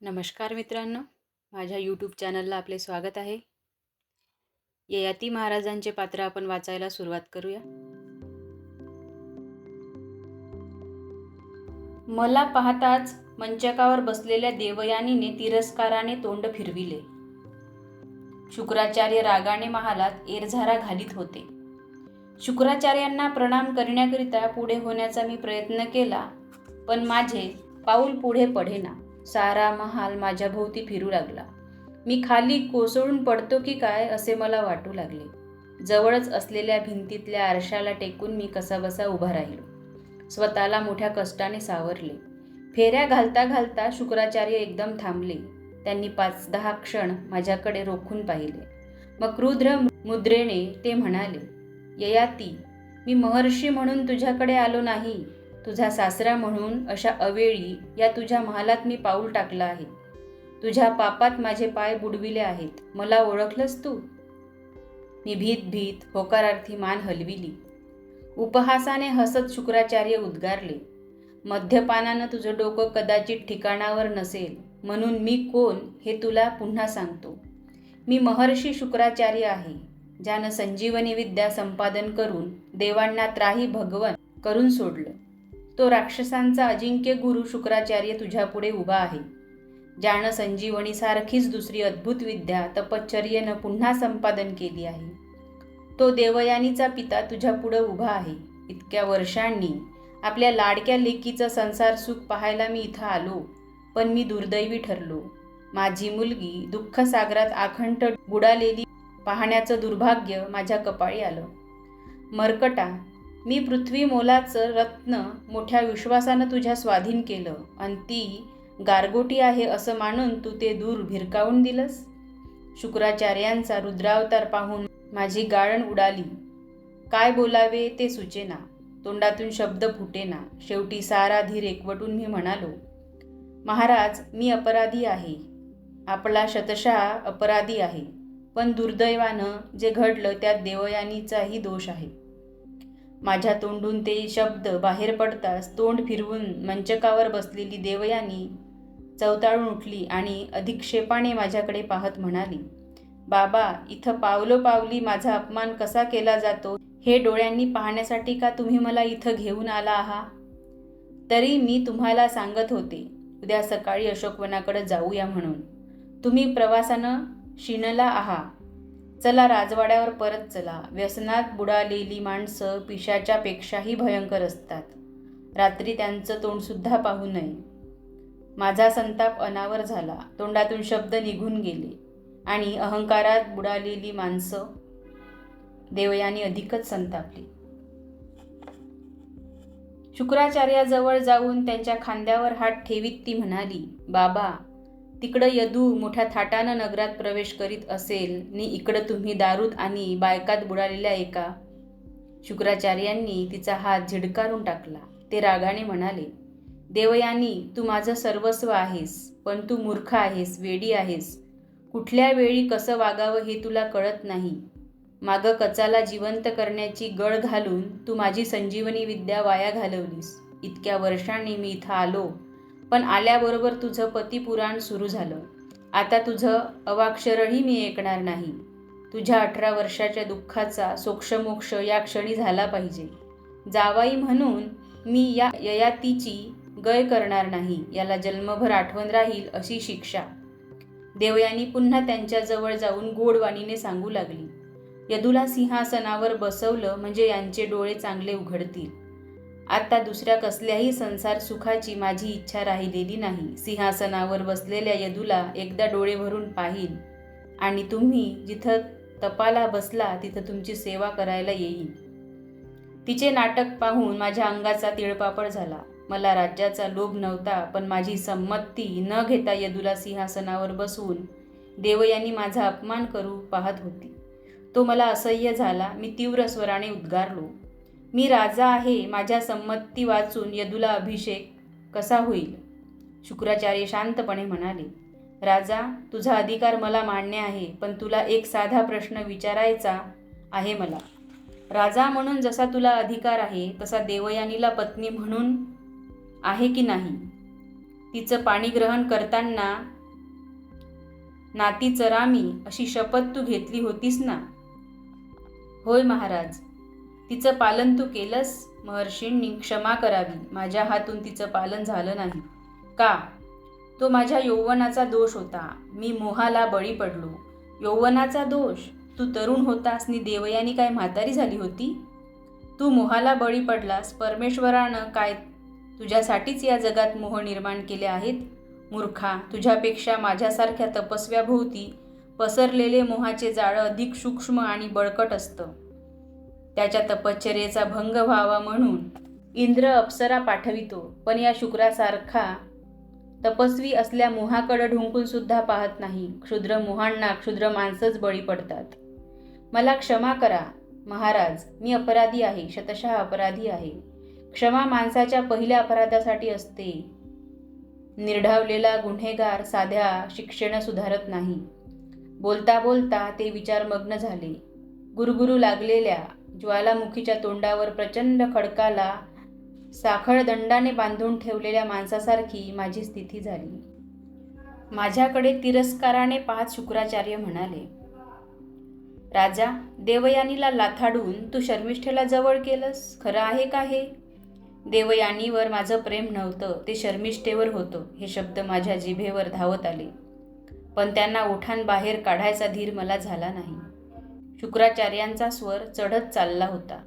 नमस्कार मित्रांनो माझ्या यूट्यूब चॅनलला आपले स्वागत आहे. ययाती महाराजांचे पात्र आपण वाचायला सुरुवात करूया. मला पाहताच मंचकावर बसलेल्या देवयानीने तिरस्काराने तोंड फिरविले. शुक्राचार्य रागाने महालात एरझारा घालीत होते. शुक्राचार्यांना प्रणाम करण्याकरिता पुढे होण्याचा मी प्रयत्न केला पण माझे पाऊल पुढे पडेना सारा महाल माझ्याभोवती फिरू लागला. मी खाली कोसळून पडतो की काय असे मला वाटू लागले. जवळच असलेल्या भिंतीतल्या आरशाला टेकून मी कसाबसा उभा राहिलो. स्वतःला मोठ्या कष्टाने सावरले. फेऱ्या घालता घालता शुक्राचार्य एकदम थांबले. त्यांनी पाच दहा क्षण माझ्याकडे रोखून पाहिले. मग क्रुद्र मुद्रेने ते म्हणाले ययाती मी महर्षी म्हणून तुझ्याकडे आलो नाही. तुझा सासरा म्हणून अशा अवेळी या तुझ्या महालात मी पाऊल टाकलं आहे. तुझ्या पापात माझे पाय बुडविले आहेत. मला ओळखलंस तू? मी भीत भीत होकारार्थी मान हलविली. उपहासाने हसत शुक्राचार्य उद्गारले. मद्यपानानं तुझं डोकं कदाचित ठिकाणावर नसेल. म्हणून मी कोण हे तुला पुन्हा सांगतो. मी महर्षी शुक्राचार्य आहे ज्यानं संजीवनी विद्या संपादन करून देवांना त्राही भगवन करून सोडलं. तो राक्षसांचा अजिंक्य गुरु शुक्राचार्य तुझ्यापुढे उभा आहे. ज्यानं संजीवनीसारखीच दुसरी अद्भुत विद्या तपश्चर्येनं पुन्हा संपादन केली आहे. तो देवयानीचा पिता तुझ्यापुढं उभा आहे. इतक्या वर्षांनी आपल्या लाडक्या लेकीचं संसार सुख पाहायला मी इथं आलो पण मी दुर्दैवी ठरलो. माझी मुलगी दुःखसागरात आखंड बुडालेली पाहण्याचं दुर्भाग्य माझ्या कपाळी आलं. मरकटा मी पृथ्वी मोलाचं रत्न मोठ्या विश्वासानं तुझ्या स्वाधीन केलं आणि ती गारगोटी आहे असं मानून तू ते दूर भिरकावून दिलंस? शुक्राचार्यांचा रुद्रावतार पाहून माझी गाळण उडाली. काय बोलावे ते सुचेना. तोंडातून शब्द फुटेना. शेवटी सारा धीर एकवटून मी म्हणालो महाराज मी अपराधी आहे. आपला शतशः अपराधी आहे. पण दुर्दैवानं जे घडलं त्यात देवयानीचाही दोष आहे. माझ्या तोंडून ते शब्द बाहेर पडताच तोंड फिरवून मंचकावर बसलेली देवयानी चवताळून उठली आणि अधिक्षेपाने माझ्याकडे पाहत म्हणाली बाबा इथं पावलोपावली माझा अपमान कसा केला जातो? हे डोळ्यांनी पाहण्यासाठी का तुम्ही मला इथं घेऊन आला आहात? तरी मी तुम्हाला सांगत होते उद्या सकाळी अशोकवनाकडे जाऊया म्हणून. तुम्ही प्रवासानं शिणला आहात. चला राजवाड्यावर परत चला. व्यसनात बुडालेली माणसं पिशाच्यापेक्षाही भयंकर असतात. रात्री त्यांचं तोंडसुद्धा पाहू नये. माझा संताप अनावर झाला. तोंडातून शब्द निघून गेले. आणि अहंकारात बुडालेली माणसं देवयानी अधिकच संतापली. शुक्राचार्याजवळ जाऊन त्यांच्या खांद्यावर हात ठेवीत ती म्हणाली बाबा तिकडं यदू मोठ्या थाटानं नगरात प्रवेश करीत असेल नि इकडं तुम्ही दारूत आणि बायकात बुडालेल्या एका शुक्राचार्यांनी तिचा हात झिडकारून टाकला. ते रागाने म्हणाले देवयानी तू माझं सर्वस्व आहेस पण तू मूर्ख आहेस वेडी आहेस. कुठल्या वेळी कसं वागावं हे तुला कळत नाही. मागं कचाला जिवंत करण्याची गळ घालून तू माझी संजीवनी विद्या वाया घालवलीस. इतक्या वर्षांनी मी इथं आलो. पण आल्याबरोबर तुझं पतिपुराण सुरू झालं. आता तुझं अवाक्षरही मी ऐकणार नाही. तुझ्या अठरा वर्षाच्या दुःखाचा सोक्षमोक्ष या क्षणी झाला पाहिजे. जावाई म्हणून मी या ययातीची गय करणार नाही याला जन्मभर आठवण राहील अशी शिक्षा. देवयानी पुन्हा त्यांच्याजवळ जाऊन गोडवाणीने सांगू लागली. यदुला सिंहासनावर बसवलं म्हणजे यांचे डोळे चांगले उघडतील. आता दुसऱ्या कसल्याही संसार सुखाची माझी इच्छा राहिलेली नाही. सिंहासनावर बसलेल्या यदूला एकदा डोळे भरून पाहीन. आणि तुम्ही जिथं तपाला बसला तिथं तुमची सेवा करायला येईल तिचे नाटक पाहून माझ्या अंगाचा तिळपापड झाला. मला राज्याचा लोभ नव्हता पण माझी संमती न घेता यदूला सिंहासनावर बसवून देवयानी माझा अपमान करू पाहत होती. तो मला असह्य झाला. मी तीव्र स्वराने उद्गारलो. मी राजा आहे माझ्या संमती वाचून यदूला अभिषेक कसा होईल? शुक्राचार्य शांतपणे म्हणाले राजा तुझा अधिकार मला मान्य आहे पण तुला एक साधा प्रश्न विचारायचा आहे मला. राजा म्हणून जसा तुला अधिकार आहे तसा देवयानीला पत्नी म्हणून आहे की नाही? तिचं पाणी ग्रहण करताना नाती चरामी अशी शपथ तू घेतली होतीस ना? होय महाराज तिचं पालन तू केलंस महर्षींनी क्षमा करावी. माझ्या हातून तिचं पालन झालं नाही. का? तो माझ्या यौवनाचा दोष होता. मी मोहाला बळी पडलो. यौवनाचा दोष? तू तरुण होतास नि देवयानी काय म्हातारी झाली होती? तू मोहाला बळी पडलास परमेश्वरानं काय तुझ्यासाठीच या जगात मोह निर्माण केले आहेत? मूर्खा तुझ्यापेक्षा माझ्यासारख्या तपस्व्याभोवती पसरलेले मोहाचे जाळं अधिक सूक्ष्म आणि बळकट असतं. त्याच्या तपश्चर्येचा भंग व्हावा म्हणून इंद्र अप्सरा पाठवितो. पण या शुक्रासारखा तपस्वी असल्या मोहाकडं ढुंकून सुद्धा पाहत नाही. क्षुद्र मोहांना क्षुद्र माणसंच बळी पडतात. मला क्षमा करा महाराज. मी अपराधी आहे. शतशः अपराधी आहे. क्षमा माणसाच्या पहिल्या अपराधासाठी असते. निर्ढावलेला गुन्हेगार साध्या शिक्षेनं सुधारत नाही. बोलता बोलता ते विचारमग्न झाले. गुरगुरू लागलेल्या ज्वालामुखीच्या तोंडावर प्रचंड खडकाला साखळ दंडाने बांधून ठेवलेल्या माणसासारखी माझी स्थिती झाली. माझ्याकडे तिरस्काराने पाहत शुक्राचार्य म्हणाले राजा देवयानीला लाथाडून तू शर्मिष्ठेला जवळ केलंस? खरं आहे का हे? देवयानीवर माझं प्रेम नव्हतं ते शर्मिष्ठेवर होतं हे शब्द माझ्या जिभेवर धावत आले. पण त्यांना ओठान काढायचा धीर मला झाला नाही. शुक्राचार्यांचा स्वर चढत चालला होता.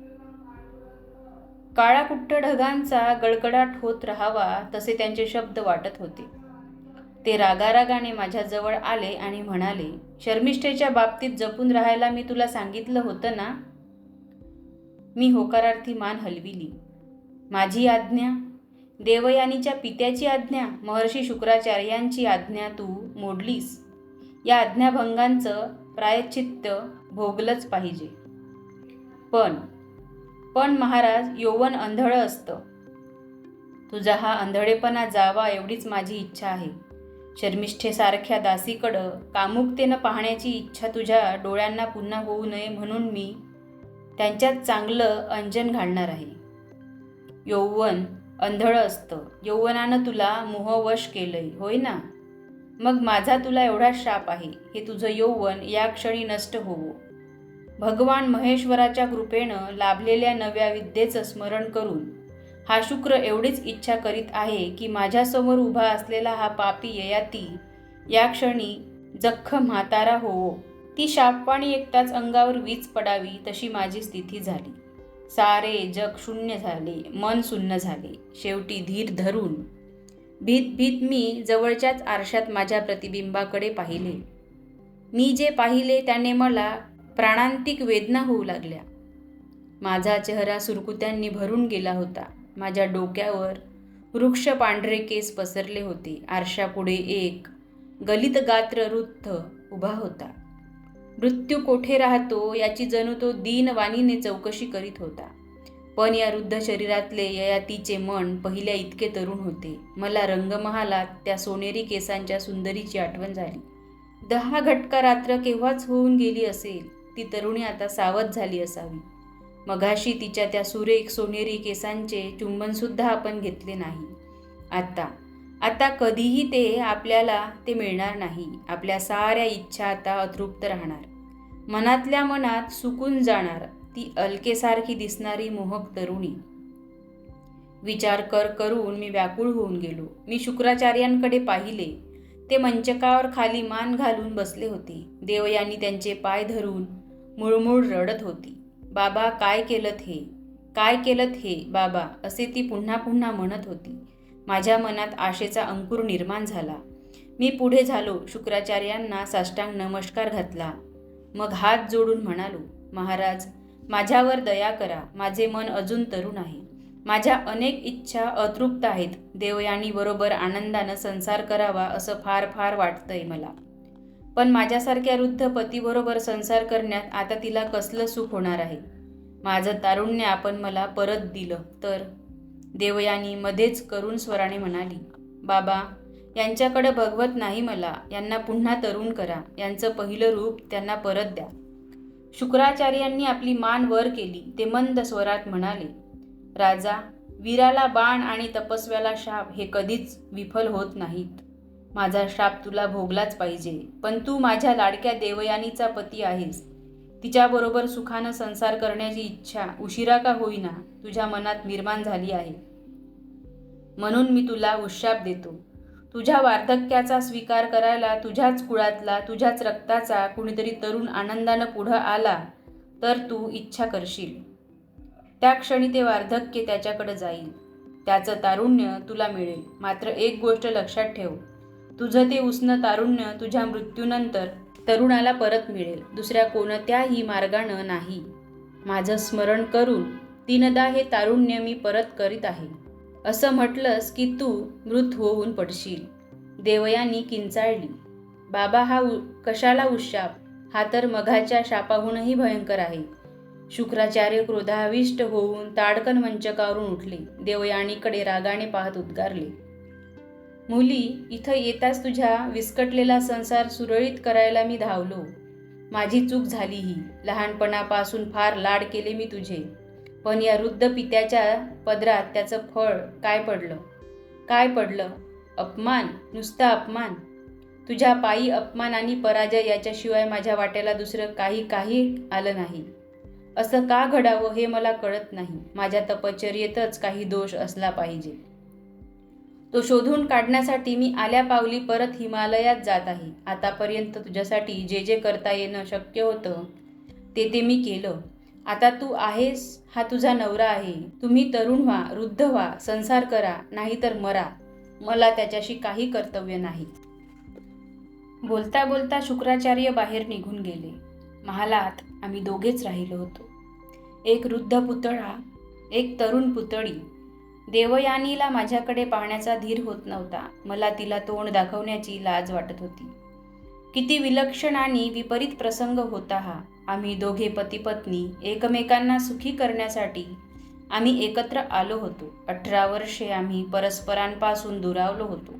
काळाकुट्ट ढगांचा गडगडाट होत राहावा तसे त्यांचे शब्द वाटत होते. ते रागारागाने माझ्याजवळ आले आणि म्हणाले शर्मिष्ठेच्या बाबतीत जपून राहायला मी तुला सांगितलं होतं ना? मी होकारार्थी मान हलविली. माझी आज्ञा? देवयानीच्या पित्याची आज्ञा? महर्षी शुक्राचार्यांची आज्ञा तू मोडलीस. या आज्ञाभंगांचं प्रायश्चित्त भोगलंच पाहिजे. पण पण महाराज यौवन अंधळं असतं. तुझा हा अंधळेपणा जावा एवढीच माझी इच्छा आहे. शर्मिष्ठेसारख्या दासीकडं कामुकतेनं पाहण्याची इच्छा तुझ्या डोळ्यांना पुन्हा होऊ नये म्हणून मी त्यांच्यात चांगलं अंजन घालणार आहे. यौवन अंधळं असतं. यौवनानं तुला मोहवश केलंय होय ना? मग माझा तुला एवढा शाप आहे हे तुझं यौवन या क्षणी नष्ट होवो. भगवान महेश्वराच्या कृपेनं लाभलेल्या नव्या विद्येचं स्मरण करून हा शुक्र एवढीच इच्छा करीत आहे की माझ्यासमोर उभा असलेला हा पापी ययाती या क्षणी जख्ख म्हातारा होवो. ती शापवाणी एकटाच अंगावर वीज पडावी तशी माझी स्थिती झाली. सारे जग शून्य झाले मन सुन्न झाले. शेवटी धीर धरून भीत भीत मी जवळच्याच आरशात माझ्या प्रतिबिंबाकडे पाहिले. मी जे पाहिले त्याने मला प्राणांतिक वेदना होऊ लागल्या. माझा चेहरा सुरकुत्यांनी भरून गेला होता. माझ्या डोक्यावर वृक्ष पांढरे केस पसरले होते. आरशापुढे एक गलित गात्र वृद्ध उभा होता. मृत्यू कोठे राहतो याची जणू तो दीनवाणीने चौकशी करीत होता. पण या वृद्ध शरीरातले ययातीचे मन पहिल्या इतके तरुण होते. मला रंगमहालात त्या सोनेरी केसांच्या सुंदरीची आठवण झाली. दहा घटका रात्र केव्हाच होऊन गेली असेल ती तरुणी आता सावध झाली असावी. मघाशी तिच्या त्या सुरेख सोनेरी केसांचे चुंबनसुद्धा आपण घेतले नाही. आत्ता आता कधीही ते आपल्याला ते मिळणार नाही. आपल्या साऱ्या इच्छा आता अतृप्त राहणार. मनातल्या मनात सुकून जाणार. ती अलकेसारखी दिसणारी मोहक तरुणी. विचार कर करून मी व्याकुळ होऊन गेलो. मी शुक्राचार्यांकडे पाहिले. ते मंचकावर खाली मान घालून बसले होते. देवयानी त्यांचे पाय धरून मुळमुळ रडत होती. बाबा काय केलं हे? काय केलं हे बाबा? असे ती पुन्हा पुन्हा म्हणत होती. माझ्या मनात आशेचा अंकुर निर्माण झाला. मी पुढे झालो. शुक्राचार्यांना साष्टांग नमस्कार घातला. मग हात जोडून म्हणालो महाराज माझ्यावर दया करा. माझे मन अजून तरुण आहे. माझ्या अनेक इच्छा अतृप्त आहेत. देवयानीबरोबर आनंदानं संसार करावा असं फार फार वाटतंय मला. पण माझ्यासारख्या वृद्ध पतीबरोबर संसार करण्यात आता तिला कसलं सुख होणार आहे? माझं तारुण्य आपण मला परत दिलं तर? देवयानी मध्येच करुण स्वराने म्हणाली बाबा यांच्याकडे भगवत नाही मला. यांना पुन्हा तरुण करा. यांचं पहिलं रूप त्यांना परत द्या. शुक्राचार्यांनी आपली मान वर केली. ते मंद स्वरात म्हणाले राजा वीराला बाण आणि तपस्व्याला शाप हे कधीच विफल होत नाहीत. माझा शाप तुला भोगलाच पाहिजे. पण तू माझ्या लाडक्या देवयानीचा पती आहेस. तिच्याबरोबर सुखानं संसार करण्याची इच्छा उशिरा का होईना तुझ्या मनात निर्माण झाली आहे. म्हणून मी तुला उशाप देतो. तुझ्या वार्धक्याचा स्वीकार करायला तुझ्याच कुळातला तुझ्याच रक्ताचा कुणीतरी तरुण आनंदानं पुढं आला तर तू इच्छा करशील. त्या क्षणी ते वार्धक्य त्याच्याकडे जाईल. त्याचं तारुण्य तुला मिळेल. मात्र एक गोष्ट लक्षात ठेव. तुझं ते उष्ण तारुण्य तुझ्या मृत्यूनंतर तरुणाला परत मिळेल. दुसऱ्या कोणत्याही मार्गानं नाही. माझं स्मरण करून तीनदा हे तारुण्य मी परत करीत आहे. असं म्हटलंस की तू मृत होऊन पडशील. देवयानी किंचाळली. बाबा हा उ कशाला उशाप? हा तर मघाच्या शापाहूनही भयंकर आहे. शुक्राचार्य क्रोधाविष्ट होऊन ताडकन मंचकावरून उठले. देवयानीकडे रागाने पाहत उद्गारले. मुली इथं येताच तुझ्या विस्कटलेला संसार सुरळीत करायला मी धावलो. माझी चूक झाली ही लहानपणापासून फार लाड केले मी तुझे. पण या वृद्ध पित्याच्या पदरात त्याचं फळ काय पडलं? काय पडलं? अपमान? नुसता अपमान? तुझ्या पायी अपमान आणि पराजय याच्याशिवाय माझ्या वाट्याला दुसरं काही काही आलं नाही. असं का घडावं हे मला कळत नाही. माझ्या तपश्चर्येतच काही दोष असला पाहिजे. तो शोधून काढण्यासाठी मी आल्या पावली परत हिमालयात जात आहे. आतापर्यंत तुझ्यासाठी जे जे करता येणं शक्य होतं ते ते मी केलं. आता तू आहेस हा तुझा नवरा आहे. तुम्ही तरुण व्हा वृद्ध व्हा संसार करा नाहीतर मरा. मला त्याच्याशी काही कर्तव्य नाही. बोलता बोलता शुक्राचार्य बाहेर निघून गेले. महालात आम्ही दोघेच राहिलो होतो. एक वृद्ध पुतळा एक तरुण पुतळी. देवयानीला माझ्याकडे पाहण्याचा धीर होत नव्हता. मला तिला तोंड दाखवण्याची लाज वाटत होती. किती विलक्षण आणि विपरीत प्रसंग होता हा. आम्ही दोघे पती पत्नी एकमेकांना सुखी करण्यासाठी आम्ही एकत्र आलो होतो. अठरा वर्षे आम्ही परस्परांपासून दुरावलो होतो.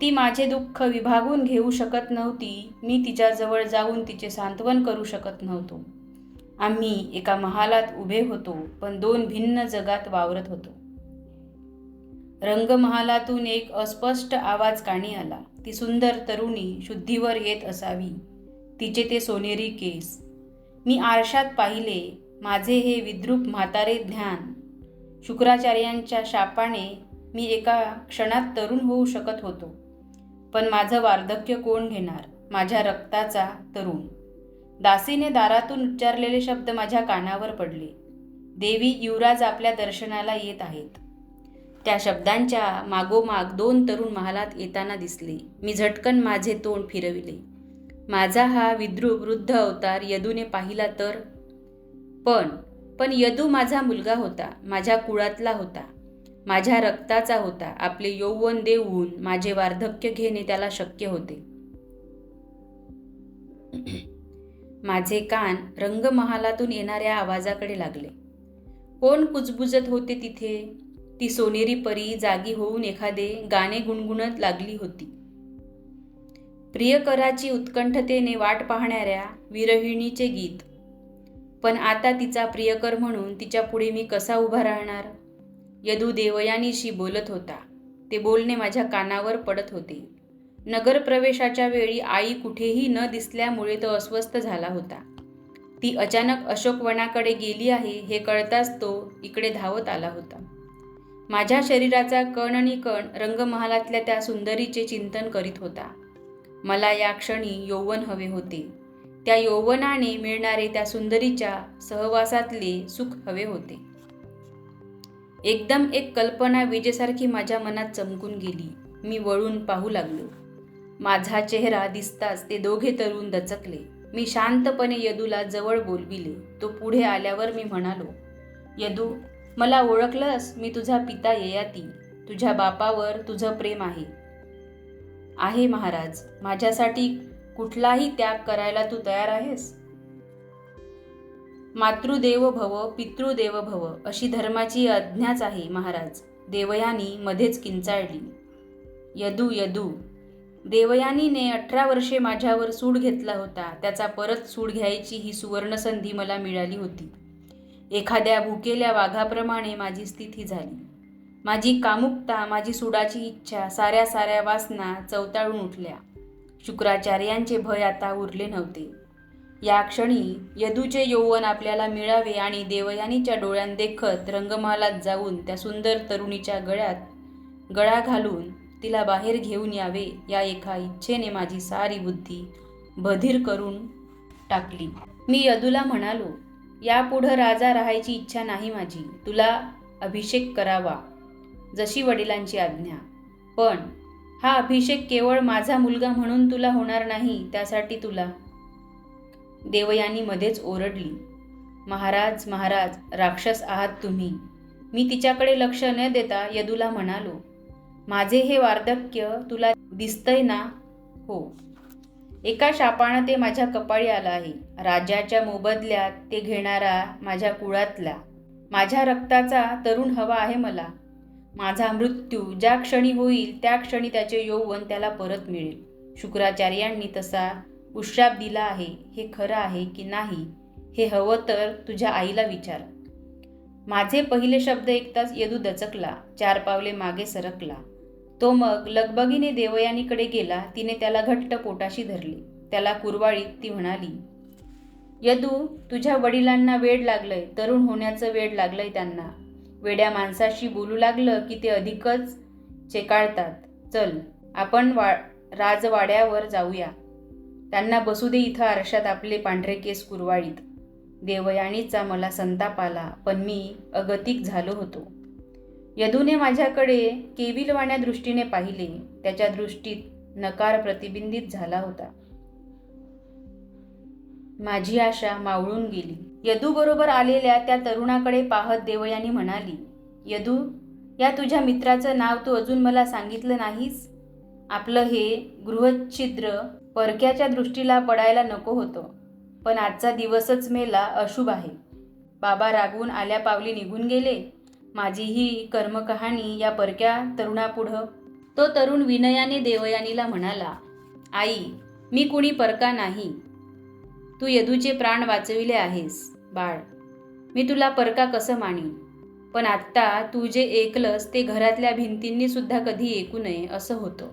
ती माझे दुःख विभागून घेऊ शकत नव्हती. मी तिच्याजवळ जाऊन तिचे सांत्वन करू शकत नव्हतो. आम्ही एका महालात उभे होतो पण दोन भिन्न जगात वावरत होतो. रंगमहालातून एक अस्पष्ट आवाज काणी आला. ती सुंदर तरुणी शुद्धीवर येत असावी. तिचे ते सोनेरी केस. मी आरशात पाहिले माझे हे विद्रूप म्हातारे ध्यान. शुक्राचार्यांच्या शापाने मी एका क्षणात तरुण होऊ शकत होतो. पण माझं वार्धक्य कोण घेणार? माझ्या रक्ताचा तरुण. दासीने दारातून उच्चारलेले शब्द माझ्या कानावर पडले. देवी युवराज आपल्या दर्शनाला येत आहेत. त्या शब्दांच्या मागोमाग दोन तरुण महालात येताना दिसले. मी झटकन माझे तोंड फिरविले. माझा हा विद्रुप वृद्ध अवतार यदूने पाहिला तर? पण पण यदू माझा मुलगा होता माझ्या कुळातला होता माझ्या रक्ताचा होता आपले यौवन देऊन माझे वार्धक्य घेणे त्याला शक्य होते. माझे कान रंगमहालातून येणाऱ्या आवाजाकडे लागले. कोण कुजबुजत होते तिथे? ती सोनेरी परी जागी होऊन एखादे गाणे गुणगुणत लागली होती. प्रियकराची उत्कंठतेने वाट पाहणाऱ्या विरहिणीचे गीत. पण आता तिचा प्रियकर म्हणून तिच्या पुढे मी कसा उभा राहणार? यदू देवयानीशी बोलत होता. ते बोलणे माझ्या कानावर पडत होते. नगरप्रवेशाच्या वेळी आई कुठेही न दिसल्यामुळे तो अस्वस्थ झाला होता. ती अचानक अशोकवनाकडे गेली आहे हे कळताच तो इकडे धावत आला होता. माझ्या शरीराचा कण आणि कण रंगमहालातल्या त्या सुंदरीचे चिंतन करीत होता. मला या क्षणी यौवन हवे होते. त्या यौवनाने मिळणारे त्या सुंदरीच्या सहवासातले सुख हवे होते. एकदम एक कल्पना विजेसारखी माझ्या मनात चमकून गेली. मी वळून पाहू लागलो. माझा चेहरा दिसताच ते दोघे तरुण दचकले. मी शांतपणे यदूला जवळ बोलविले. तो पुढे आल्यावर मी म्हणालो यदू मला ओळखलंस? मी तुझा पिता ययाती. तुझ्या बापावर तुझं प्रेम आहे. आहे महाराज माझ्यासाठी कुठलाही त्याग करायला तू तयार आहेस? मातृदेव भव पितृदेव भव अशी धर्माची आज्ञाच आहे महाराज. देवयानी मध्येच किंचाळली. यदू यदू. देवयानीने अठरा वर्षे माझ्यावर सूड घेतला होता. त्याचा परत सूड घ्यायची ही सुवर्णसंधी मला मिळाली होती. एखाद्या भुकेल्या वाघाप्रमाणे माझी स्थिती झाली. माझी कामुकता माझी सुडाची इच्छा साऱ्या साऱ्या वासना चवताळून उठल्या. शुक्राचार्यांचे भय आता उरले नव्हते. या क्षणी यदूचे यौवन आपल्याला मिळावे आणि देवयानीच्या डोळ्यांदेखत रंगमहालात जाऊन त्या सुंदर तरुणीच्या गळ्यात गळा घालून तिला बाहेर घेऊन यावे या एका इच्छेने माझी सारी बुद्धी बधीर करून टाकली. मी यदूला म्हणालो यापुढं राजा राहायची इच्छा नाही माझी. तुला अभिषेक करावा. जशी वडिलांची आज्ञा. पण हा अभिषेक केवळ माझा मुलगा म्हणून तुला होणार नाही त्यासाठी तुला. देवयानी मध्येच ओरडली. महाराज महाराज राक्षस आहात तुम्ही. मी तिच्याकडे लक्ष न देता यदूला म्हणालो माझे हे वार्धक्य तुला दिसतंय ना? हो. एका शापानं ते माझ्या कपाळी आलं आहे. राजाच्या मोबदल्यात ते घेणारा माझ्या कुळातला. माझ्या रक्ताचा तरुण हवा आहे मला. माझा मृत्यू ज्या क्षणी होईल त्या क्षणी त्याचे यौवन त्याला परत मिळेल. शुक्राचार्यांनी तसा उश्राप दिला आहे. हे खरं आहे की नाही? हे हवं तर तुझ्या आईला विचार. माझे पहिले शब्द ऐकताच यदू दचकला चार पावले मागे सरकला. तो मग लगबगीने देवयानीकडे गेला. तिने त्याला घट्ट पोटाशी धरले. त्याला कुरवाळीत ती म्हणाली यदू तुझ्या वडिलांना वेड लागलंय. तरुण होण्याचं वेड लागलंय त्यांना. वेड्या माणसाशी बोलू लागलं की ते अधिकच चेकाळतात. चल आपण वा राजवाड्यावर जाऊया. त्यांना बसू दे इथं आरशात आपले पांढरे केस कुरवाळीत. देवयानीचा मला संताप आला पण मी अगतिक झालो होतो. यदूने माझ्याकडे केविलवाण्या दृष्टीने पाहिले त्याच्या दृष्टीत नकार प्रतिबिंबित झाला होता. माझी आशा मावळून गेली. यदूबरोबर आलेल्या त्या तरुणाकडे पाहत देवयानी म्हणाली यदू या तुझ्या मित्राचं नाव तू अजून मला सांगितलं नाहीस? आपलं हे गृहच्छिद्र परक्याच्या दृष्टीला पडायला नको होतं. पण आजचा दिवसच मेला अशुभ आहे. बाबा रागवून आल्या पावली निघून गेले. माझी ही कर्मकहाणी या परक्या तरुणापुढं. तो तरुण विनयाने देवयानीला म्हणाला आई मी कुणी परका नाही. तू यदूचे प्राण वाचविले आहेस. बाळ मी तुला परका कसं मानी पण आत्ता तू जे ऐकलंस ते घरातल्या भिंतींनी सुद्धा कधी ऐकू नये असं होतं.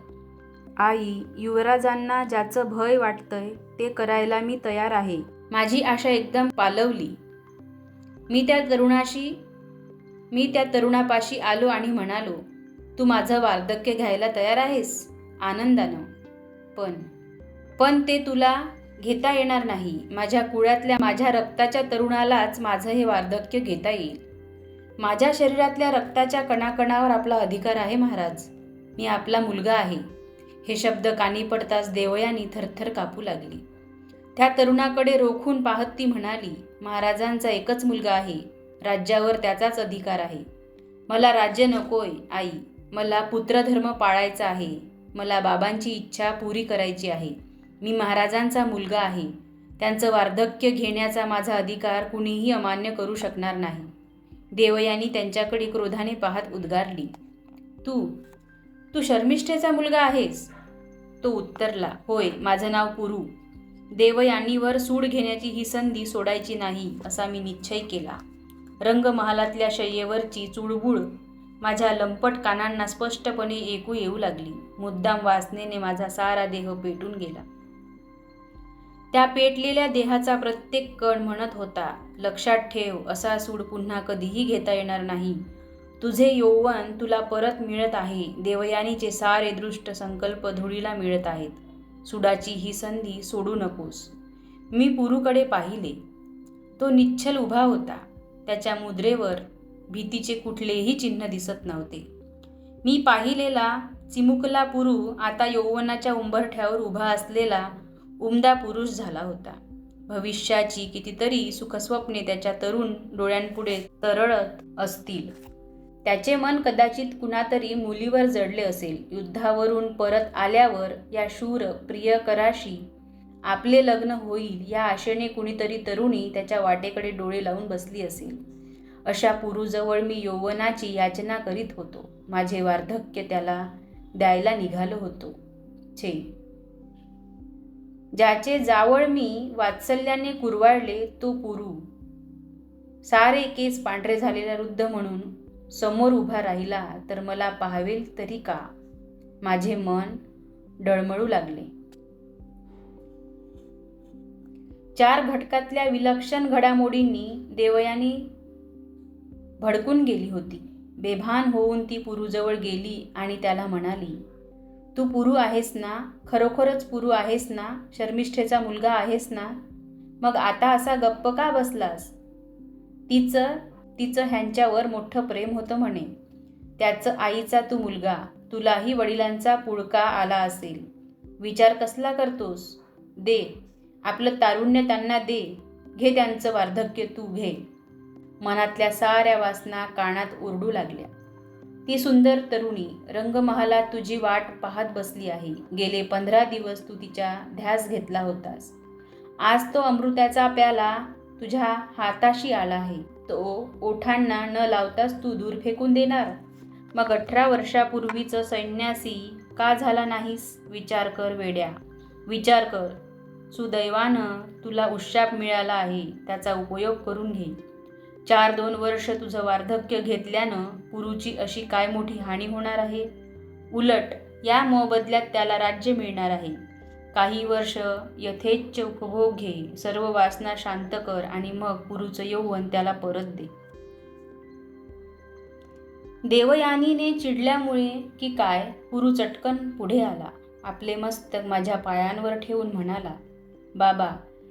आई युवराजांना ज्याचं भय वाटतंय ते करायला मी तयार आहे. माझी आशा एकदम पालवली. मी त्या तरुणाशी मी त्या तरुणापाशी आलो आणि म्हणालो तू माझं वार्धक्य घ्यायला तयार आहेस? आनंदानं. पण पण ते तुला घेता येणार नाही. माझ्या कुळातल्या माझ्या रक्ताच्या तरुणालाच माझं हे वार्धक्य घेता येईल. माझ्या शरीरातल्या रक्ताच्या कणाकणावर आपला अधिकार आहे महाराज. मी आपला मुलगा आहे. हे शब्द कानी पडताच देवयानी थरथर कापू लागली. त्या तरुणाकडे रोखून पाहत ती म्हणाली महाराजांचा एकच मुलगा आहे. राज्यावर त्याचाच अधिकार आहे. मला राज्य नकोय आई. मला पुत्रधर्म पाळायचा आहे. मला बाबांची इच्छा पुरी करायची आहे. मी महाराजांचा मुलगा आहे. त्यांचं वार्धक्य घेण्याचा माझा अधिकार कुणीही अमान्य करू शकणार नाही. देवयानी त्यांच्याकडे क्रोधाने पाहत उद्गारली. तू तू शर्मिष्ठेचा मुलगा आहेस. तो उत्तरला होय माझं नाव पुरू देवयानीवर सूड घेण्याची ही संधी सोडायची नाही असा मी निश्चय केला. रंगमहालातल्या शय्येवरची चुळबुळ माझ्या लंपट कानांना स्पष्टपणे ऐकू येऊ लागली. मुद्दाम वासनेने माझा सारा देह पेटून गेला. त्या पेटलेल्या देहाचा प्रत्येक कण म्हणत होता लक्षात ठेव असा सूड पुन्हा कधीही घेता येणार नाही. तुझे यौवन तुला परत मिळत आहे. देवयानीचे सारे दृष्ट संकल्प धुळीला मिळत आहेत. सुडाची ही संधी सोडू नकोस. मी पुरूकडे पाहिले. तो निच्छल उभा होता. त्याच्या मुद्रेवर भीतीचे कुठलेही चिन्ह दिसत नव्हते. मी पाहिलेला चिमुकला पुरू आता यौवनाच्या उंबरठ्यावर उभा असलेला उमदा पुरुष झाला होता. भविष्याची कितीतरी सुखस्वप्ने त्याच्या तरुण डोळ्यांपुढे तरळत असतील. त्याचे मन कदाचित कुणातरी मुलीवर जडले असेल. युद्धावरून परत आल्यावर या शूर प्रियकराशी आपले लग्न होईल या आशेने कुणीतरी तरुणी त्याच्या वाटेकडे डोळे लावून बसली असेल. अशा पुरुजवळ मी यौवनाची याचना करीत होतो. माझे वार्धक्य त्याला द्यायला निघालो होतो. छे. ज्याचे जावळ मी वात्सल्याने कुरवाळले तो पुरू सारे केस पांढरे झालेला वृद्ध म्हणून समोर उभा राहिला तर मला पाहावेल तरी का? माझे मन डळमळू लागले. चार घटकातल्या विलक्षण घडामोडींनी देवयानी भडकून गेली होती. बेभान होऊन ती पुरूजवळ गेली आणि त्याला म्हणाली तू पुरू आहेस ना? खरोखरच पुरू आहेस ना? शर्मिष्ठेचा मुलगा आहेस ना? मग आता असा गप्प का बसलास? तिचं तिचं ह्यांच्यावर मोठं प्रेम होतं म्हणे. त्याचं आईचा तू मुलगा तुलाही वडिलांचा पुळका आला असेल. विचार कसला करतोस? दे. आपलं तारुण्य त्यांना दे. घे त्यांचं वार्धक्य तू घे. मनातल्या साऱ्या वासना कानात ओरडू लागल्या. ती सुंदर तरुणी रंगमहालात तुझी वाट पाहत बसली आहे. गेले पंधरा दिवस तू तिच्या ध्यास घेतला होतास. आज तो अमृताचा प्याला तुझ्या हाताशी आला आहे. तो ओठांना न लावताच तू दूर फेकून देणार? मग अठरा वर्षापूर्वीचं सैन्यासी का झाला नाहीस? विचार कर वेड्या. विचार कर. सुदैवानं तुला उशाप मिळाला आहे. त्याचा उपयोग करून घे. चार दोन वर्ष तुझं वार्धक्य घेतल्यानं पुरूची अशी काय मोठी हानी होणार आहे? उलट या मोबदल्यात त्याला राज्य मिळणार आहे. काही वर्ष यथेच्छ उपभोग घे सर्व वासना शांत कर आणि मग पुरूचं यौवन त्याला परत दे. देवयानीने चिडल्यामुळे की काय पुरू चटकन पुढे आला. आपले मस्तक माझ्या पायांवर ठेवून म्हणाला बाबा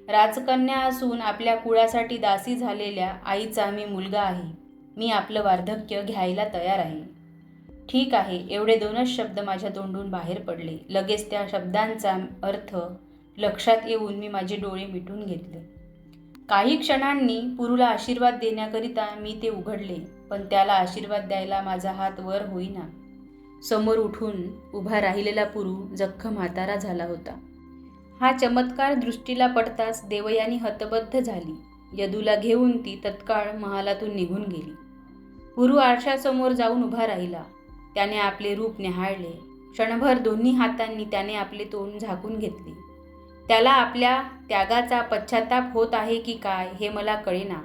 राजकन्या असून आपल्या कुळासाठी दासी झालेल्या आईचा मी मुलगा आहे. मी आपलं वार्धक्य घ्यायला तयार आहे. ठीक आहे एवढे दोनच शब्द माझ्या तोंडून बाहेर पडले. लगेच त्या शब्दांचा अर्थ लक्षात येऊन मी माझे डोळे मिटून घेतले. काही क्षणांनी पुरूला आशीर्वाद देण्याकरिता मी ते उघडले पण त्याला आशीर्वाद द्यायला माझा हात वर होईना. समोर उठून उभा राहिलेला पुरू जख्ख म्हातारा झाला होता. हा चमत्कार दृष्टीला पडताच देवयानी हतबद्ध झाली. यदूला घेऊन ती तत्काळ महालातून निघून गेली. गुरु आरशासमोर जाऊन उभा राहिला. त्याने आपले रूप निहाळले. क्षणभर दोन्ही हातांनी त्याने आपले तोंड झाकून घेतले. त्याला आपल्या त्यागाचा पश्चाताप होत आहे की काय हे मला कळेना.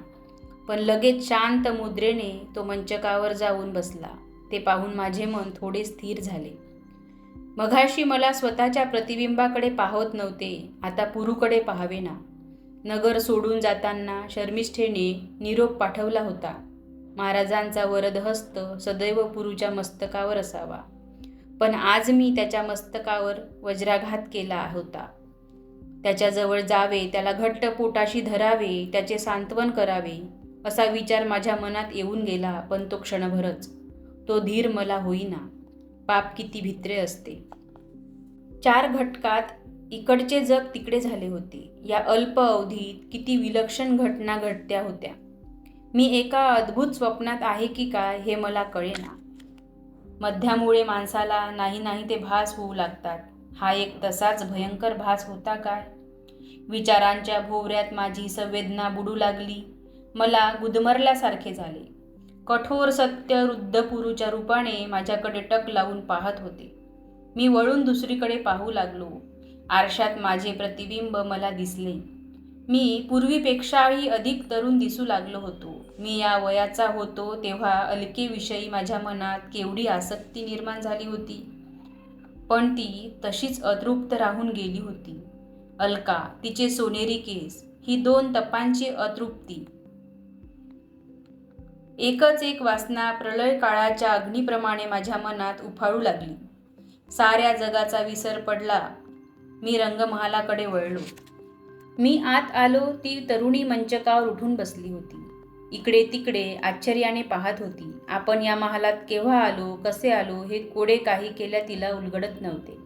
पण लगेच शांत मुद्रेने तो मंचकावर जाऊन बसला. ते पाहून माझे मन थोडे स्थिर झाले. मघाशी मला स्वतःच्या प्रतिबिंबाकडे पाहत नव्हते. आता पुरूकडे पाहावे ना नगर सोडून जाताना शर्मिष्ठेने निरोप पाठवला होता. महाराजांचा वरदहस्त सदैव पुरूच्या मस्तकावर असावा. पण आज मी त्याच्या मस्तकावर वज्राघात केला होता. त्याच्याजवळ जावे त्याला घट्ट पोटाशी धरावे त्याचे सांत्वन करावे असा विचार माझ्या मनात येऊन गेला पण तो क्षणभरच. तो धीर मला होईना. पाप किती भित्रे असते. चार घटकात इकडचे जग तिकडे झाले होते. या अल्प अवधीत किती विलक्षण घटना घडत्या होत्या. मी एका अद्भुत स्वप्नात आहे की काय हे मला कळेना. मध्यामुळे माणसाला नाही नाही ते भास होऊ लागतात. हा एक तसाच भयंकर भास होता काय? विचारांच्या भोवऱ्यात माझी संवेदना बुडू लागली. मला गुदमरल्यासारखे झाले. कठोर सत्य वृद्ध पुरुच्या रूपाने माझ्याकडे टक लावून पाहत होते. मी वळून दुसरीकडे पाहू लागलो. आरशात माझे प्रतिबिंब मला दिसले. मी पूर्वीपेक्षाही अधिक तरुण दिसू लागलो होतो. मी या वयाचा होतो तेव्हा अलकेविषयी माझ्या मनात केवढी आसक्ती निर्माण झाली होती. पण ती तशीच अतृप्त राहून गेली होती. अलका तिचे सोनेरी केस ही दोन तपांची अतृप्ती एकच एक वासना प्रलय काळाच्या अग्नीप्रमाणे माझ्या मनात उफाळू लागली. साऱ्या जगाचा विसर पडला. मी रंगमहालाकडे वळलो. मी आत आलो ती तरुणी मंचकावर उठून बसली होती. इकडे तिकडे आश्चर्याने पाहत होती. आपण या महालात केव्हा आलो कसे आलो हे कोडे काही केल्या तिला उलगडत नव्हते.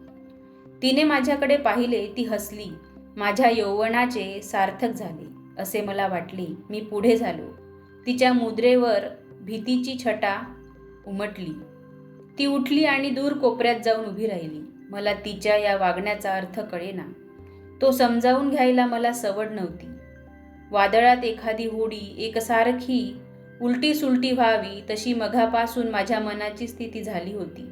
तिने माझ्याकडे पाहिले ती हसली. माझ्या यौवनाचे सार्थक झाले असे मला वाटले. मी पुढे झालो. तिच्या मुद्रेवर भीतीची छटा उमटली. ती उठली आणि दूर कोपऱ्यात जाऊन उभी राहिली. मला तिच्या या वागण्याचा अर्थ कळेना. तो समजावून घ्यायला मला सवड नव्हती. वादळात एखादी होडी एकसारखी उलटी सुलटी व्हावी तशी मघापासून माझ्या मनाची स्थिती झाली होती.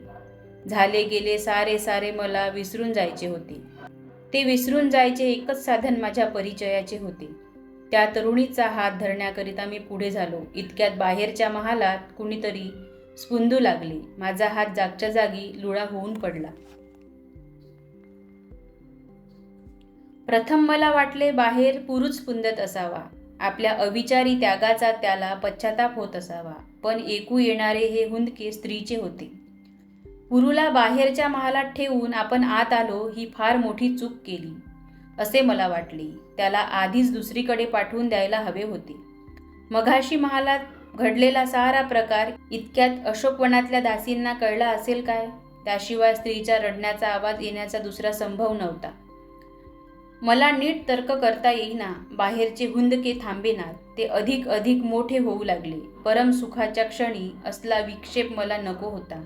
झाले गेले सारे सारे मला विसरून जायचे होते. ते विसरून जायचे एकच साधन माझ्या परिचयाचे होते. त्या तरुणीचा हात धरण्याकरिता मी पुढे झालो. इतक्यात बाहेरच्या महालात कुणीतरी स्पुंदू लागले. माझा हात जागच्या जागी लुळा होऊन पडला. प्रथम मला वाटले बाहेर पुरुष पुंदत असावा. आपल्या अविचारी त्यागाचा त्याला पश्चाताप होत असावा. पण एकू येणारे हे हुंदके स्त्रीचे होते. पुरुला बाहेरच्या महालात ठेवून आपण आत आलो ही फार मोठी चूक केली. असे मला वाटले. त्याला आधीच दुसरीकडे पाठवून द्यायला हवे होते. मघाशी महालात घडलेला सारा प्रकार इतक्यात अशोकवनातल्या दासींना कळला असेल काय? त्याशिवाय स्त्रीच्या रडण्याचा आवाज येण्याचा दुसरा संभव नव्हता. मला नीट तर्क करता येईना. बाहेरचे हुंदके थांबेनात ते अधिक अधिक मोठे होऊ लागले. परम सुखाच्या क्षणी असला विक्षेप मला नको होता.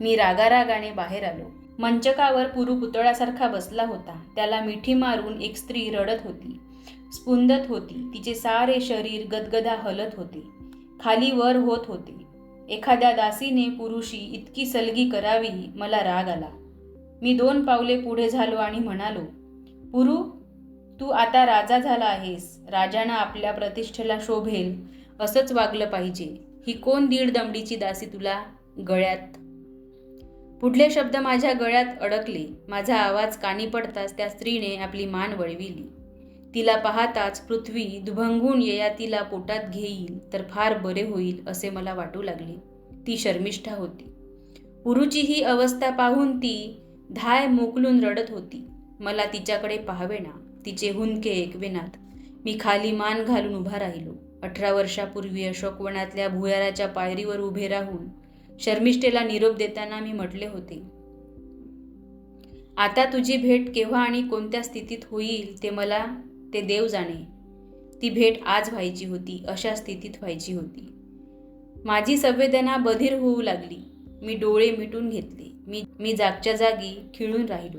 मी रागारागाने बाहेर आलो. मंचकावर पुरु पुतळ्यासारखा बसला होता. त्याला मिठी मारून एक स्त्री रडत होती. स्पुंदत होती. तिचे सारे शरीर गदगदा हलत होते. खाली वर होत होते. एखाद्या दासीने पुरुषी इतकी सलगी करावी मला राग आला. मी दोन पावले पुढे झालो आणि म्हणालो पुरू तू आता राजा झाला आहेस. राजानं आपल्या प्रतिष्ठेला शोभेल. असंच वागलं पाहिजे. ही कोण दीड दमडीची दासी तुला गळ्यात पुढले शब्द माझ्या गळ्यात अडकले. माझा आवाज कानी पडताच त्या स्त्रीने आपली मान वळविली. तिला पाहताच पृथ्वी दुभंगून ययातीला पोटात घेईल तर फार बरे होईल असे मला वाटू लागले. ती शर्मिष्ठा होती. पुरुची ही अवस्था पाहून ती धाय मोकलून रडत होती. मला तिच्याकडे पाहावेना तिचे हुंदके ऐकवेनात. मी खाली मान घालून उभा राहिलो. अठरा वर्षापूर्वी अशोकवनातल्या भुयाराच्या पायरीवर उभे राहून शर्मिष्ठेला निरोप देताना मी म्हटले होते. आता तुझी भेट केव्हा आणि कोणत्या स्थितीत होईल ते मला ते देव जाणे. ती भेट आज व्हायची होती अशा स्थितीत व्हायची होती. माझी संवेदना बधीर होऊ लागली. मी डोळे मिटून घेतले. मी मी जागच्या जागी खिळून राहिलो.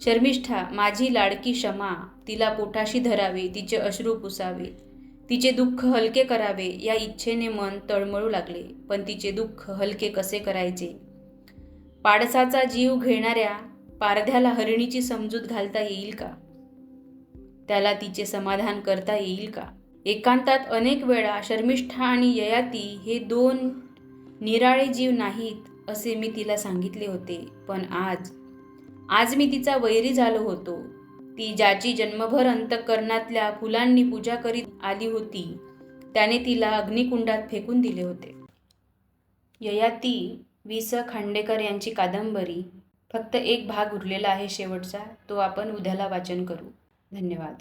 शर्मिष्ठा माझी लाडकी क्षमा तिला पोटाशी धरावे तिचे अश्रू पुसावे तिचे दुःख हलके करावे या इच्छेने मन तळमळू लागले पण तिचे दुःख हलके कसे करायचे? पाडसाचा जीव घेणाऱ्या पारध्याला हरिणीची समजूत घालता येईल का? त्याला तिचे समाधान करता येईल का? एकांतात अनेक वेळा शर्मिष्ठा आणि ययाती हे दोन निराळे जीव नाहीत असे मी तिला सांगितले होते. पण आज आज मी तिचा वैरी झालो होतो. ती ज्याची जन्मभर अंतकरणातल्या फुलांनी पूजा करीत आली होती त्याने तिला अग्निकुंडात फेकून दिले होते. ययाती वि स खांडेकर यांची कादंबरी. फक्त एक भाग उरलेला आहे शेवटचा तो आपण उद्याला वाचन करू. धन्यवाद.